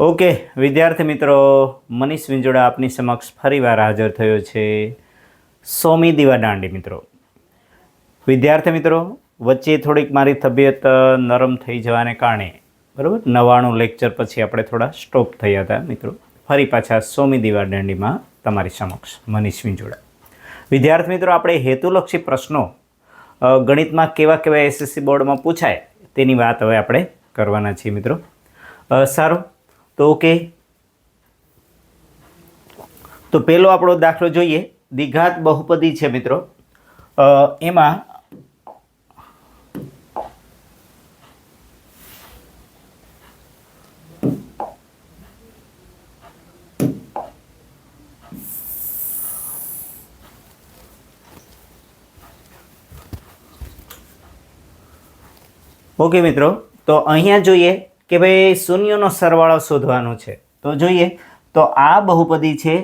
Okay, વિદ્યાર્થી મિત્રો, મનીષ વિંજોડા આપની સમક્ષ ફરીવાર હાજર થયો છે સોમી દીવા દાંડી, મિત્રો. વિદ્યાર્થી મિત્રો, વચ્ચે થોડીક મારી તબિયત નરમ થઈ જવાને કારણે, બરાબર, નવાણું લેક્ચર પછી આપણે થોડા સ્ટોપ થયા હતા, મિત્રો. ફરી પાછા સોમી દીવા દાંડીમાં તમારી સમક્ષ, મનીષ વિંજોડા. વિદ્યાર્થી મિત્રો, આપણે હેતુલક્ષી પ્રશ્નો ગણિતમાં કેવા કેવા એસએસસી બોર્ડમાં પૂછાય તેની વાત હવે આપણે કરવાના છીએ, મિત્રો. સારું તો ઓકે. તો પહેલો આપણો દાખલો જોઈએ. દ્વિઘાત બહુપદી છે મિત્રો. એમાં ઓકે મિત્રો. તો અહીંયા જોઈએ કે ભાઈ શૂન્યનો સરવાળો શોધવાનો છે. તો જોઈએ, તો આ બહુપદી છે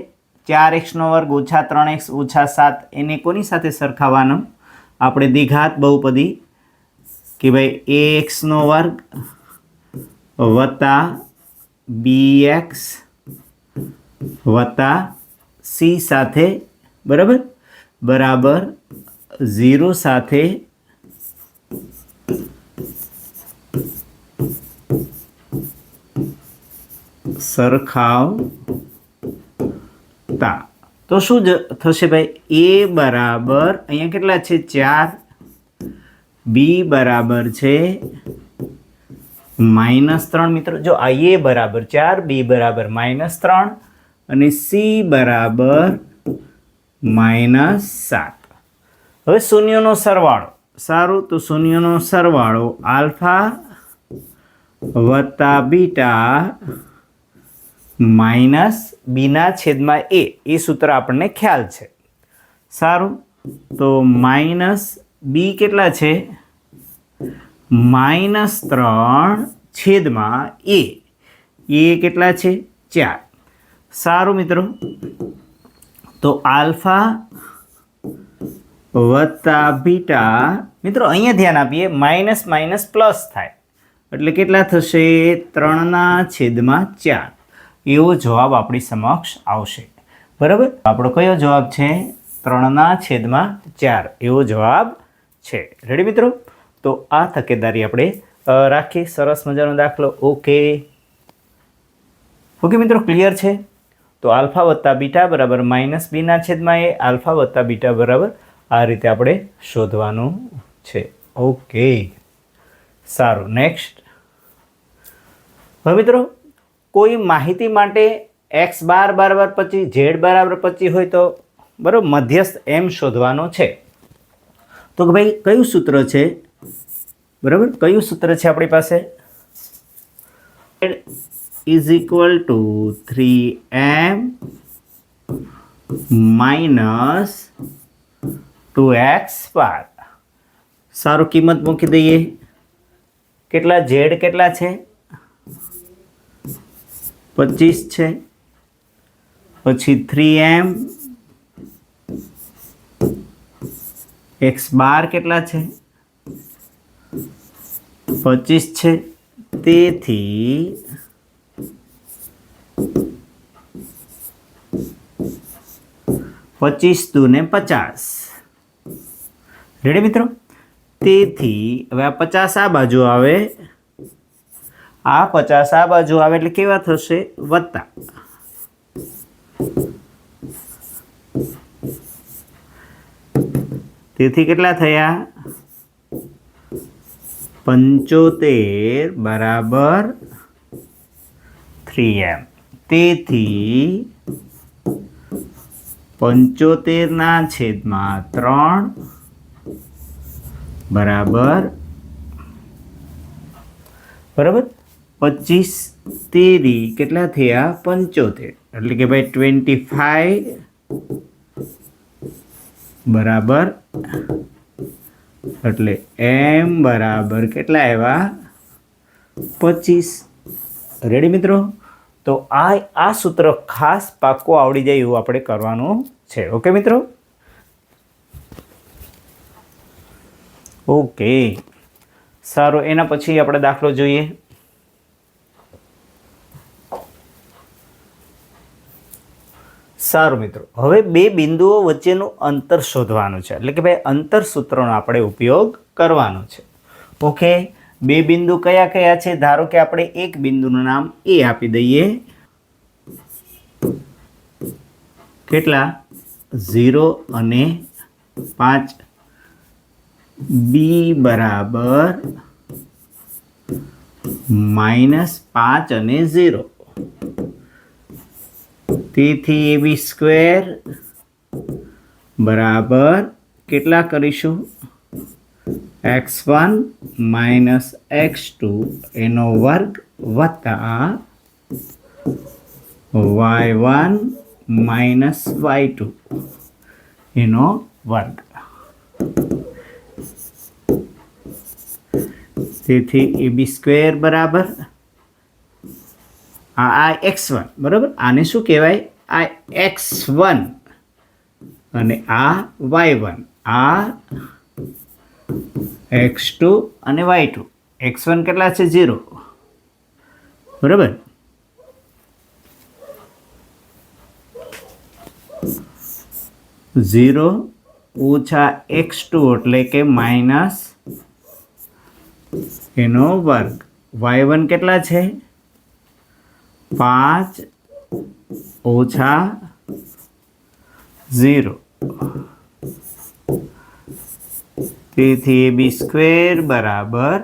ચાર એક્સનો વર્ગ ઓછા ત્રણ એક્સ ઓછા સાત એને કોની સાથે સરખાવવાનો? આપણે દ્વિઘાત બહુપદી કે ભાઈ એ એક્સનો વર્ગ વત્તા બી એક્સ વત્તા સી સાથે બરાબર? બરાબર ઝીરો સાથે સરખાવતા તો. શું થશે ભાઈ? એ બરાબર અહીંયા કેટલા છે? ચાર. બી બરાબર છે માઇનસ ત્રણ મિત્રો. જો આ એ બરાબર ચાર, બી બરાબર માઇનસ ત્રણ અને સી બરાબર માઇનસ સાત. હવે શૂન્યનો સરવાળો. સારું, તો શૂન્યનો સરવાળો આલ્ફા વત્તા બીટા માઇનસ બીના છેદમાં એ. એ સૂત્ર આપણને ખ્યાલ છે. સારું. તો માઇનસ બી કેટલા છે? માઇનસ ત્રણ છેદમાં એ. એ કેટલા છે? ચાર. સારું મિત્રો. તો આલ્ફા વત્તા બીટા. મિત્રો, અહીંયા ધ્યાન આપીએ. માઇનસ માઇનસ પ્લસ થાય. એટલે કેટલા થશે? ત્રણના છેદમાં ચાર. એવો જવાબ આપણી સમક્ષ આવશે. બરાબર? આપણો કયો જવાબ છે? ત્રણના છેદમાં ચાર. એવો જવાબ છે. રેડી મિત્રો? તો આ તકેદારી આપણે રાખીએ. સરસ મજાનો દાખલો. ઓકે ઓકે મિત્રો ક્લિયર છે? તો આલ્ફા વત્તા બીટા બરાબર માઇનસ બીના છેદમાં એ. આલ્ફા વત્તા બીટા બરાબર આ રીતે આપણે શોધવાનું છે. ઓકે સારું. નેક્સ્ટ હવે મિત્રો કોઈ માહિતી માટે એક્સ બાર બરાબર પચીસ ઝેડ બરાબર પચીસ હોય તો બરાબર મધ્યસ્થ એમ શોધવાનો છે. તો કે ભાઈ, કયું સૂત્ર છે? બરાબર? કયું સૂત્ર છે આપણી પાસે? Is equal to three M minus two X બાર સારું કિંમત મૂકી દઈએ. કેટલા ઝેડ કેટલા છે? પચીસ છે. પછી થ્રી એમ એક્સ બાર કેટલા છે? પચીસ છે. તેથી પચીસ દુને પચાસ. રેડી મિત્રો? તેથી હવે આ પચાસ આ બાજુ આવે. આ પચાસ, આ બાજુ આવે એટલે કેવા થશે? વત્તા. તેથી કેટલા થયા? પંચોતેર બરાબર થ્રી એમ. તેથી પંચોતેરના છેદમાં ત્રણ બરાબર. બરાબર? પચીસ તેરી કેટલા થયા? પંચોતેર. એટલે કે ભાઈ ટ્વેન્ટી ફાઈવ બરાબર. એટલે એમ બરાબર કેટલા આવ્યા? પચીસ. રેડી મિત્રો? તો આ આ સૂત્ર ખાસ પાક્કો આવડી જાય એવું આપણે કરવાનું છે. ઓકે મિત્રો? ઓકે સારું, એના પછી આપણે દાખલો જોઈએ. સારું મિત્રો. હવે બે બિંદુઓ વચ્ચેનું અંતર શોધવાનું છે. એટલે કે ભાઈ અંતર સૂત્રનો આપણે ઉપયોગ કરવાનો છે. ઓકે, બે બિંદુ કયા કયા છે? ધારો કે આપણે એક બિંદુનું નામ એ આપી દઈએ. કેટલા? ઝીરો અને પાંચ. બી બરાબર માઇનસ પાંચ અને ઝીરો. તેથી એ બી સ્ક્વેર બરાબર. કેટલા કરીશું? X one minus X two એનો વર્ગ વત્તા Y one minus Y two એનો વર્ગ. તેથી એ બી સ્ક્વેર બરાબર. આ એક્સ વન, બરાબર? આને શું કહેવાય? આ એક્સ વન અને આ વાય વન. આ એક્સ ટુ અને વાય ટુ. એક્સ વન કેટલા છે? ઝીરો. બરાબર? ઝીરો ઓછા એક્સ ટુ એટલે કે માઇનસ એનો વર્ગ. વાય વન કેટલા છે? પાંચ ઓછા ઝીરો. તેથી એ બી સ્ક્વેર બરાબર.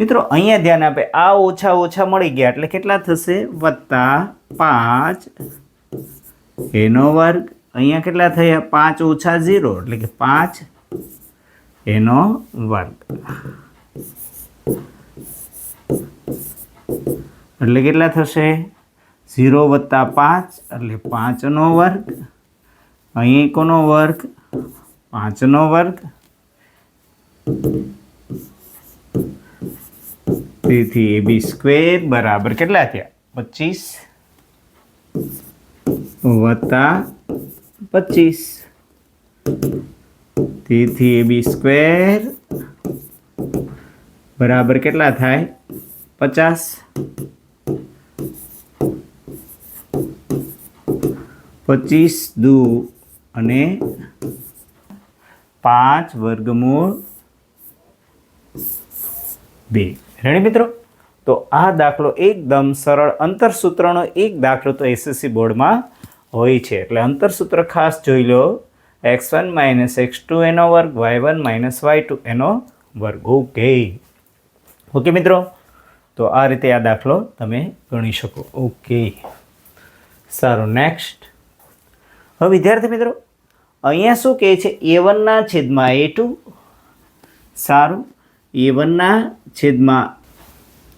મિત્રો, અહીંયા ધ્યાન આપે, આ ઓછા ઓછા મળી ગયા, એટલે કેટલા થશે? વત્તા પાંચ. એનો વર્ગ અહીંયા કેટલા થયા? પાંચ ઓછા ઝીરો, એટલે કે પાંચ એનો વર્ગ. એટલે કેટલા થશે? ઝીરો વત્તા પાંચ, એટલે પાંચનો વર્ગ. અહીં કોનો વર્ગ? પાંચનો વર્ગ. તેથી એ બી સ્ક્વેર બરાબર કેટલા થયા? પચીસ. વત્તા પચીસ. તેથી એ બી સ્ક્વેર બરાબર કેટલા થાય? પચાસ. પચીસ દુ અને પાંચ વર્ગમૂળ બે. રેડી મિત્રો? તો આ દાખલો એકદમ સરળ અંતરસૂત્રનો એક દાખલો તો એસએસસી બોર્ડમાં હોય છે. એટલે અંતરસૂત્ર ખાસ જોઈ લો. X one minus X two એનો વર્ગ Y one minus Y two એનો વર્ગ. ઓકે ઓકે મિત્રો? તો આ રીતે આ દાખલો તમે ગણી શકો. ઓકે સારું નેક્સ્ટ હવે વિદ્યાર્થી મિત્રો, અહીંયા શું કહે છે? એ વનના છેદમાં એ ટુ સારું. એ વનના છેદમાં,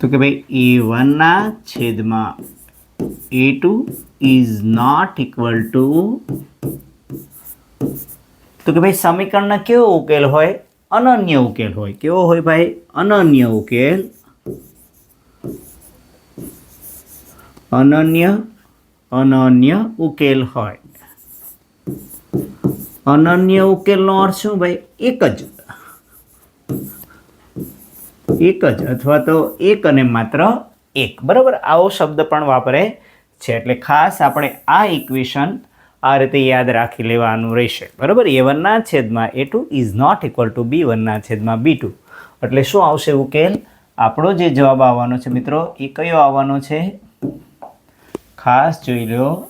તો કે ભાઈ એ વનના છેદમાં A two is not equal to તો કે ભાઈ સમીકરણનો કેવો ઉકેલ હોય? અનન્ય ઉકેલ હોય. કેવો હોય ભાઈ? અનન્ય ઉકેલ. અનન્ય અનન્ય ઉકેલ હોય. અનન્ય ઉકેલનો અર્થ શું ભાઈ? એક જ. એક જ અથવા તો એક અને માત્ર એક. બરાબર? આવો શબ્દ પણ વાપરે છે. એટલે ખાસ આપણે આ ઇક્વેશન આ રીતે યાદ રાખી લેવાનું રહેશે. બરાબર? એ વનના છેદમાં A two is not equal to B વનના છેદમાં બી ટુ એટલે શું આવશે ઉકેલ? આપણો જે જવાબ આવવાનો છે મિત્રો, એ કયો આવવાનો છે? ખાસ જોઈ લો.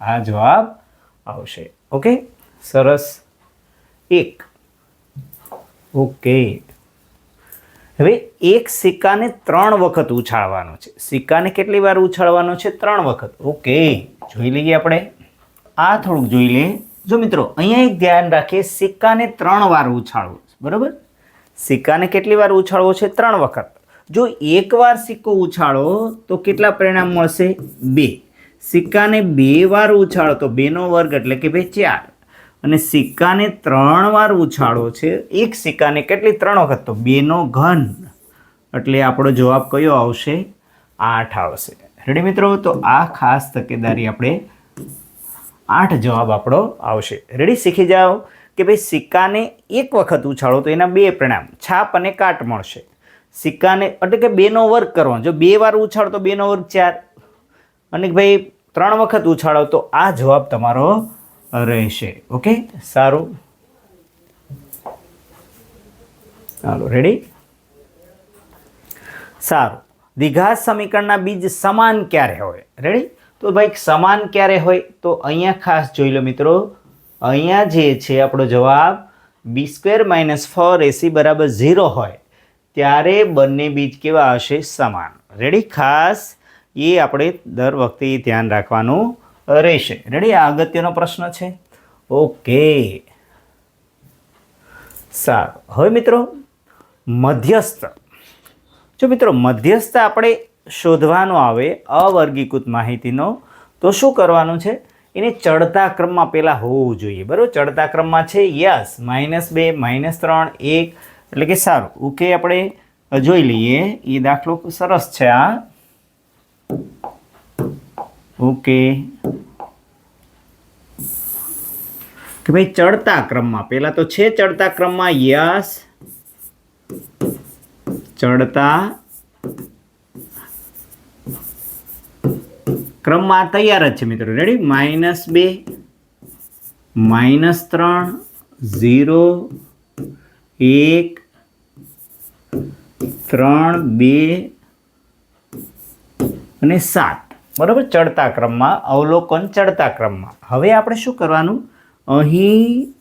આ જવાબ આવશે. ઓકે? સરસ. એક. ઓકે. હવે એક સિક્કાને ત્રણ વખત ઉછાળવાનો છે. સિક્કાને કેટલી વાર ઉછાળવાનો છે? ત્રણ વખત. ઓકે. જોઈ લઈએ આપણે. આ થોડુંક જોઈ લઈએ. જો મિત્રો, અહીંયા એક ધ્યાન રાખીએ, સિક્કાને ત્રણ વાર ઉછાળવો બરાબર? સિક્કાને કેટલી વાર ઉછાળવો છે? ત્રણ વખત. જો એકવાર સિક્કો ઉછાળો, તો કેટલા પરિણામ મળશે? બે. સિક્કાને બે વાર ઉછાળો, તો બેનો વર્ગ એટલે કે ભાઈ ચાર. અને સિક્કાને ત્રણ વાર ઉછાળો છે, એક સિક્કાને કેટલી? ત્રણ વખત. તો બેનો ઘન. એટલે આપણો જવાબ કયો આવશે? આઠ આવશે. રેડી મિત્રો? તો આ ખાસ તકેદારી આપણે આઠ જવાબ આપણો આવશે. રેડી શીખી જાઓ કે ભાઈ સિક્કાને એક વખત ઉછાળો, તો એના બે પરિણામ, છાપ અને કાટ મળશે. સિક્કાને, એટલે કે બેનો વર્ગ કરવાનો. જો બે વાર ઉછાળો, તો બેનો વર્ગ ચાર. અને ભાઈ ત્રણ વખત ઉછાળો, તો આ જવાબ તમારો રહેશે. ઓકે? સારું. ચાલો રેડી સારું. દ્વિઘાત સમીકરણના બીજ સમાન ક્યારે હોય? રેડી તો ભાઈ સમાન ક્યારે હોય? તો અહીંયા ખાસ જોઈ લો મિત્રો. અહીંયા જે છે, આપણો જવાબ B square minus four AC બરાબર ઝીરો હોય. ત્યારે બંને બીજ કેવા હશે? સમાન. રેડી ખાસ એ આપણે દર વખતે ધ્યાન રાખવાનું રહેશે. રેડી આ અગત્યનો પ્રશ્ન છે. ઓકે સારું. હવે મિત્રો, મધ્યસ્થ. જો મિત્રો, મધ્યસ્થ આપણે શોધવાનો આવે અવર્ગીકૃત માહિતીનો, તો શું કરવાનું છે? એને ચડતા ક્રમમાં પહેલાં હોવું જોઈએ. બરાબર? ચડતા ક્રમમાં છે યસ, માઇનસ બે, માઇનસ ત્રણ, એક. એટલે કે સારું. ઓકે આપણે જોઈ લઈએ. એ દાખલો સરસ છે આ ઓકે. કે ભાઈ ચડતા ક્રમમાં, પહેલાં તો છે ચડતા ક્રમમાં? યસ. ચડતા ક્રમમાં તૈયાર જ છે મિત્રો. રેડી માઇનસ બે માઇનસ ત્રણ ઝીરો એક, ત્રણ, બે, અને સાત. બરાબર? ચડતા ક્રમમાં, અવલોકન ચડતા ક્રમમાં. હવે આપણે શું કરવાનું? અહીં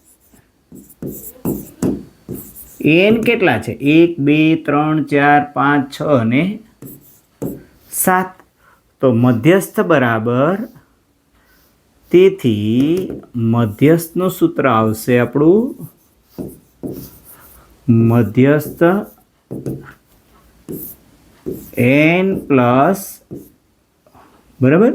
એન કેટલા છે? એક, બે, ત્રણ, ચાર, પાંચ, છ અને સાત. તો મધ્યસ્થ બરાબર, તેથી મધ્યસ્થનું સૂત્ર આવશે આપણું મધ્યસ્થ એન પ્લસ બરાબર?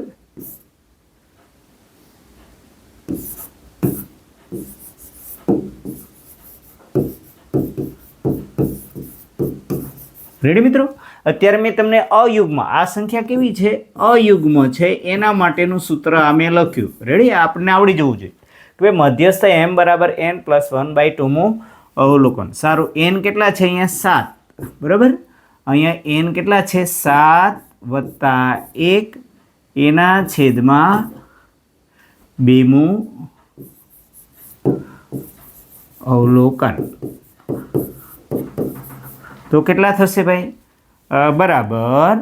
રેડી મિત્રો? અત્યારે મેં તમને અયુગ્મ, આ સંખ્યા કેવી છે? અયુગ્મ છે, એના માટેનું સૂત્ર આ મેં લખ્યું. રેડી આપણને આવડી જવું જોઈએ. કે ભાઈ મધ્યસ્થ એમ બરાબર એન પ્લસ વન બાય ટુનું અવલોકન. સારું એન કેટલા છે અહીંયા? સાત. બરાબર? અહીંયા એન કેટલા છે? સાત વત્તા એક એના છેદમાં બેમું અવલોકન. તો કેટલા થશે ભાઈ? બરાબર.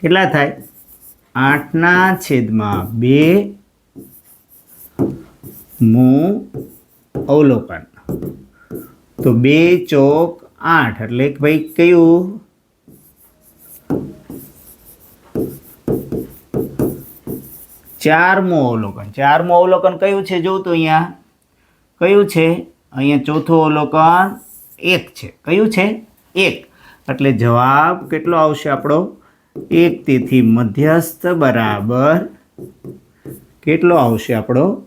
કેટલા થાય? આઠના છેદમાં બે મું અવલોકન. તો બે ચોક આઠ, એટલે ભાઈ કયું? ચારમું અવલોકન. ચારમું અવલોકન કયું છે? જોઉં તો અહીંયા. કયું છે? અહીંયા ચોથું અવલોકન એક છે. કયું છે? એક. એટલે જવાબ કેટલો આવશે આપણો? એક તેથી મધ્યસ્થ બરાબર કેટલો આવશે આપણો?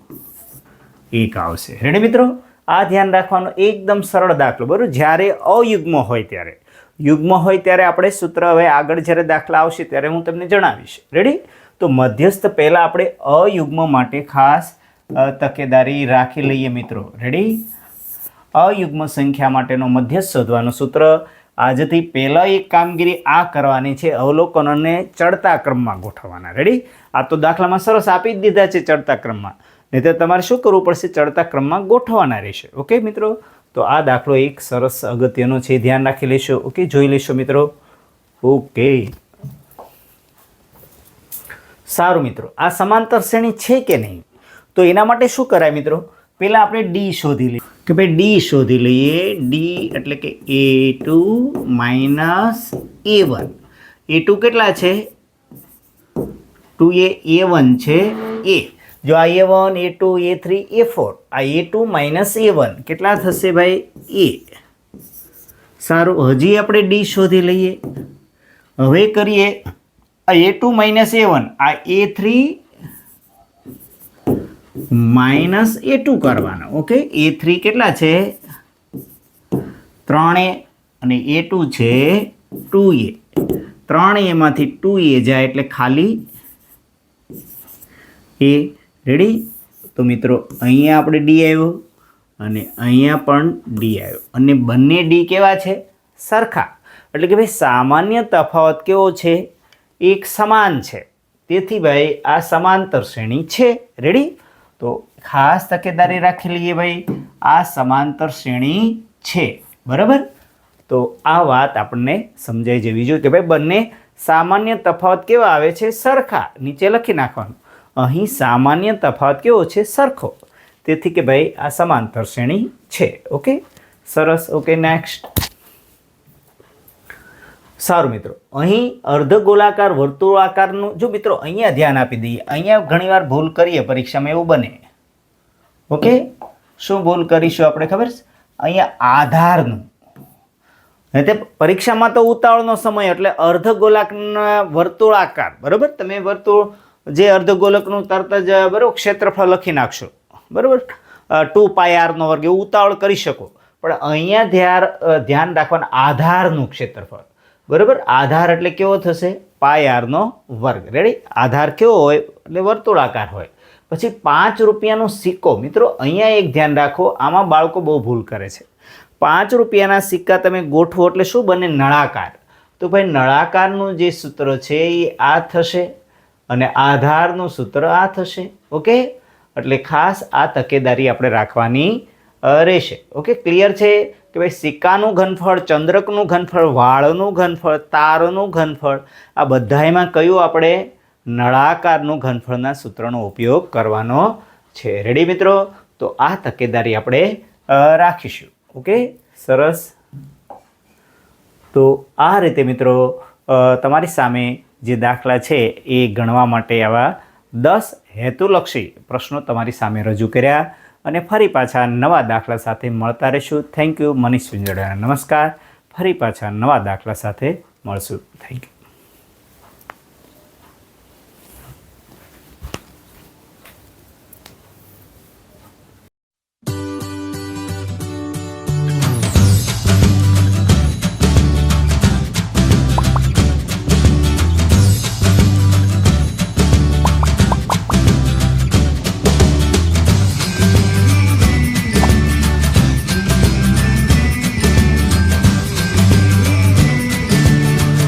એક આવશે. રેડી મિત્રો? આ ધ્યાન રાખવાનો એકદમ સરળ દાખલો. બરાબર? જ્યારે અયુગ્મ હોય ત્યારે. યુગ્મ હોય ત્યારે આપણે સૂત્ર હવે આગળ જ્યારે દાખલા આવશે ત્યારે હું તમને જણાવીશ. રેડી? તો મધ્યસ્થ પહેલાં આપણે અયુગ્મ માટે ખાસ તકેદારી રાખી લઈએ મિત્રો. રેડી અયુગ્મ સંખ્યા માટેનો મધ્યસ્થ શોધવાનું સૂત્ર આજથી પહેલાં એક કામગીરી આ કરવાની છે. અવલોકનોને ચડતા ક્રમમાં ગોઠવવાના. રેડી આ તો દાખલામાં સરસ આપી જ દીધા છે ચડતા ક્રમમાં. નહીં તો તમારે શું કરવું પડશે? ચડતા ક્રમમાં ગોઠવવાના રહેશે. ઓકે મિત્રો? તો આ દાખલો એક સરસ અગત્યનો છે. ધ્યાન રાખી લેશો. ઓકે જોઈ લેશો મિત્રો. ઓકે સારું મિત્રો, આ સમાંતર શ્રેણી છે કે નહીં? તો એના માટે શું કરાય મિત્રો? પહેલાં આપણે ડી શોધી લઈએ. કે ભાઈ ડી શોધી લઈએ. ડી એટલે કે A two minus A one. A two કેટલા છે? ટુ એ એ વન છે એ જો આ A one A two A three A four. આ A two minus A one કેટલા થશે ભાઈ? એ સારું, હજી આપણે ડી શોધી લઈએ. હવે કરીએ આ A two minus A one આ A three minus A two કરવાના ઓકે એ થ્રી કેટલા છે? ત્રણ એ અને એ ટુ છે ટુ એ ત્રણ એમાંથી ટુ એ જાય એટલે ખાલી એ રેડી તો મિત્રો, અહીંયા આપણે ડી આવ્યો અને અહીંયા પણ ડી આવ્યો. અને બંને ડી કેવા છે? સરખા. એટલે કે ભાઈ સામાન્ય તફાવત કેવો છે? એક સમાન છે. તેથી ભાઈ, આ સમાંતર શ્રેણી છે. રેડી તો ખાસ તકેદારી રાખી લઈએ ભાઈ, આ સમાંતર શ્રેણી છે. બરાબર? તો આ વાત આપણને સમજાઈ જવી જોઈએ કે ભાઈ, બંને સામાન્ય તફાવત કેવા આવે છે? સરખા. નીચે લખી નાખવાનું. અહીં સામાન્ય તફાવત કેવો છે? સરખો. તેથી કે ભાઈ, આ સમાંતર શ્રેણી છે. ઓકે સરસ. ઓકે નેક્સ્ટ સારું મિત્રો. અહીં અર્ધગોલાકાર વર્તુળાકારનું જો મિત્રો અહીંયા ધ્યાન આપી દઈએ, અહીંયા ઘણીવાર ભૂલ કરીએ, પરીક્ષામાં એવું બને. ઓકે? શું ભૂલ કરીશું આપણે ખબર છે? અહીંયા આધારનું. તે પરીક્ષામાં તો ઉતાવળનો સમય, એટલે અર્ધગોલાકના વર્તુળાકાર બરાબર? તમે વર્તુળ, જે અર્ધગોલકનું તરત જ, બરાબર, ક્ષેત્રફળ લખી નાખશો. બરાબર? ટુ પાય આરનો વર્ગ, એવું ઉતાવળ કરી શકો. પણ અહીંયા ધ્યાન ધ્યાન રાખવાનું આધારનું ક્ષેત્રફળ. બરાબર? આધાર એટલે કેવો થશે? પાય આરનો વર્ગ. રેડી આધાર કેવો હોય? એટલે વર્તુળાકાર હોય. પછી પાંચ રૂપિયાનો સિક્કો. મિત્રો, અહીંયા એક ધ્યાન રાખો, આમાં બાળકો બહુ ભૂલ કરે છે. પાંચ રૂપિયાના સિક્કા તમે ગોઠવો એટલે શું બને? નળાકાર. તો ભાઈ, નળાકારનું જે સૂત્ર છે એ આ થશે અને આધારનું સૂત્ર આ થશે. ઓકે એટલે ખાસ આ તકેદારી આપણે રાખવાની રહેશે. ઓકે ક્લિયર છે કે ભાઈ સિક્કાનું ઘનફળ, ચંદ્રકનું ઘનફળ, વાળનું ઘનફળ, તારનું ઘનફળ, આ બધાએમાં કયું આપણે નળાકારનું ઘનફળના સૂત્રનો ઉપયોગ કરવાનો છે. રેડી મિત્રો? તો આ તકેદારી આપણે રાખીશું. ઓકે સરસ. તો આ રીતે મિત્રો તમારી સામે જે દાખલા છે એ ગણવા માટે આવા દસ હેતુલક્ષી પ્રશ્નો તમારી સામે રજૂ કર્યા. અને ફરી પાછા નવા દાખલા સાથે મળતા રહીશું. થેન્ક યુ મનીષ વિંજોડા નમસ્કાર. ફરી પાછા નવા દાખલા સાથે મળશું. Thank you